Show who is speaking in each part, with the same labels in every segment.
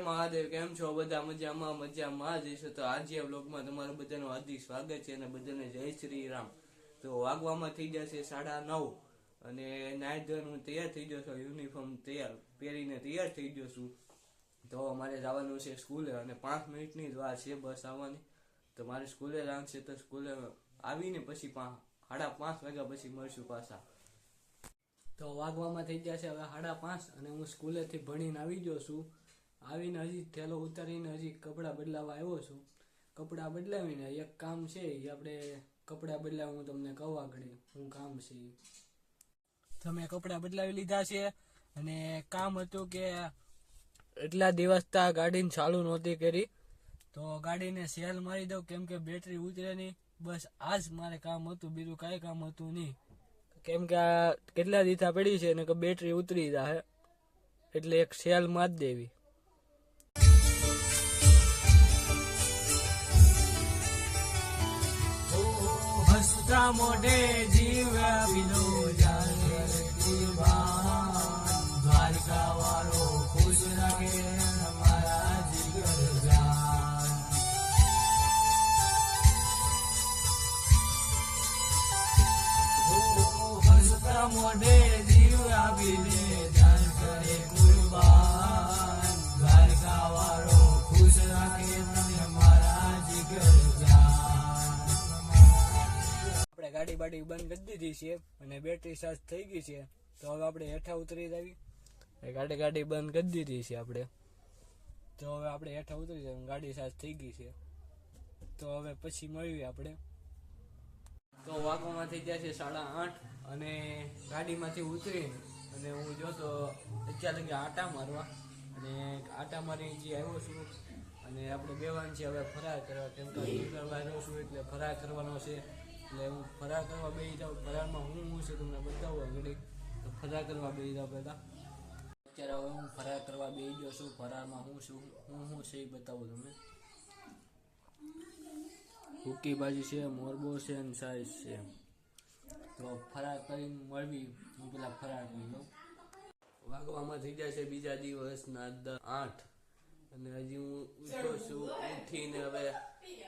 Speaker 1: મહાદેવ, કેમ છો? બધા મજામાં મજામાં જ હશો તો આજે બ્લોગમાં તમારું બધાનું હાર્દિક સ્વાગત છે અને બધાને જય શ્રી રામ. તો વાગવામાં થઈ જશે સાડા નવ અને નાઇટ ધોઈને તૈયાર થઈ ગયો યુનિફોર્મ તૈયાર પહેરીને તૈયાર થઈ ગયો તો અમારે જવાનું છે સ્કૂલે અને પાંચ મિનિટની જ વાર છે બસ આવવાની. તો મારે સ્કૂલે જવાનું છે તો સ્કૂલે આવીને પછી સાડા પાંચ વાગ્યા પછી મળશું પાછા. તો વાગવામાં થઈ જશે હવે સાડા પાંચ અને હું સ્કૂલેથી ભણીને આવી ગયો છું. આવીને હજી થેલો ઉતારીને હજી કપડાં બદલાવા આવ્યો છું. કપડાં બદલાવીને એક કામ છે એ આપણે કપડાં બદલાવ હું તમને કહું આગળ. હું કામ છે તમે કપડાં બદલાવી લીધા છે અને કામ હતું કે એટલા દિવસ તા ગાડીને ચાલુ નહોતી કરી. તો ગાડીને સેલ મારી દઉં કેમ કે બેટરી ઉતરે નહીં. બસ આ જ મારે કામ હતું, બીજું કાંઈ કામ હતું નહીં. કેમ કે આ કેટલા દીથા પડી છે ને કે બેટરી ઉતરી જાય એટલે એક સેલ માર દેવી. હસતા મોઢે જીવ વિનો દ્વારકા વાળો ખુશ રાખે મારા જીગર જાન. હસતા મોઢે ગાડી બંધ કરી દીધી છે અને બેટરી ચાર્જ થઈ ગઈ છે તો હવે આપણે હેઠા ઉતરી જાવી. ગાડી ગાડી બંધ કરી દીધી છે આપણે. તો હવે આપણે હેઠા ઉતરી જવું ગાડી ચાર્જ થઈ ગઈ છે. તો હવે પછી મળીએ આપણે. તો વાગોમાં થઈ ગયા છે સાડા આઠ અને ગાડીમાંથી ઉતરી અને હું જોતો અત્યારે લગી આટા મારવા અને આટા મારી જે આવ્યો છું અને આપણે બેવાન છે હવે ફરાર કરવા કેમ કે છું એટલે ફરાર કરવાનો છે. એટલે હું ફરાર કરવા બેસી જાઉં. ફરારમાં હું હું છે તમને બતાવું આગળ તો ફરાર કરવા બેસી જાઉં પહેલાં. અત્યારે હવે હું ફરાર કરવા બેસી ગયો છું. ફરારમાં હું છું. હું હું છે એ બતાવું તમને. હુકી ભાજી છે, મોરબો છે અને સાઈઝ છે. તો ફરાર કરીને મળવી. હું પેલા ફરાર કરી લઉં. વાગવામાં થઈ જાય છે બીજા દિવસના આઠ. અને હજી હું ઉઠ્યો છું ઉઠીને હવે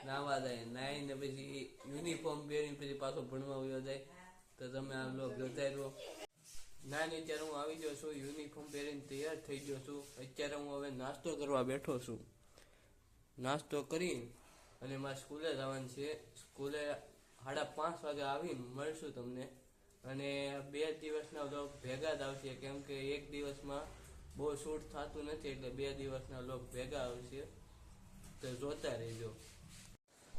Speaker 1: નાવા જાય. નાહીને પછી યુનિફોર્મ પહેરીને પછી પાછો ભણવા વયો જાય. તો તમે આ બ્લોગ જોતા રહો. ના ને અત્યારે હું આવી ગયો છું યુનિફોર્મ પહેરીને તૈયાર થઈ ગયો છું. અત્યારે હું હવે નાસ્તો કરવા બેઠો છું. નાસ્તો કરી અને મારે સ્કૂલે જવાનું છે. સ્કૂલે સાડા પાંચ વાગે આવીને મળશું તમને. અને બે દિવસના લોક ભેગા જ આવશે. કેમ કે એક દિવસમાં બહુ શૂટ થતું નથી એટલે બે દિવસના લોક ભેગા આવશે તો જોતા રહેજો.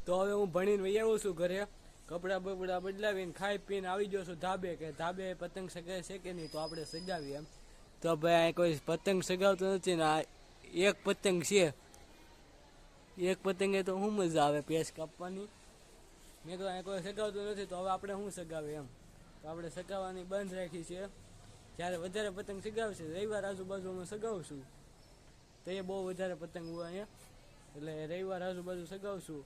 Speaker 1: તો હવે હું ભણીને વહી આવું છું ઘરે. કપડાં બપડા બદલાવીને ખાઈ પીને આવી ગયો છું ધાબે, કે ધાબે પતંગ સગાય છે કે નહીં તો આપણે સગાવીએ એમ. તો ભાઈ અહીં કોઈ પતંગ સગાવતો નથી ને આ એક પતંગ છે. એક પતંગે તો શું મજા આવે પેસ કાપવાની. મેં તો અહીં કોઈ સગાવતું નથી તો હવે આપણે શું સગાવે એમ? તો આપણે સગાવવાની બંધ રાખી છે. જ્યારે વધારે પતંગ સગાવશે, રવિવાર આજુબાજુમાં સગાવશું. તો એ બહુ વધારે પતંગ હોય અહીંયા એટલે રવિવાર આજુબાજુ સગાવશું.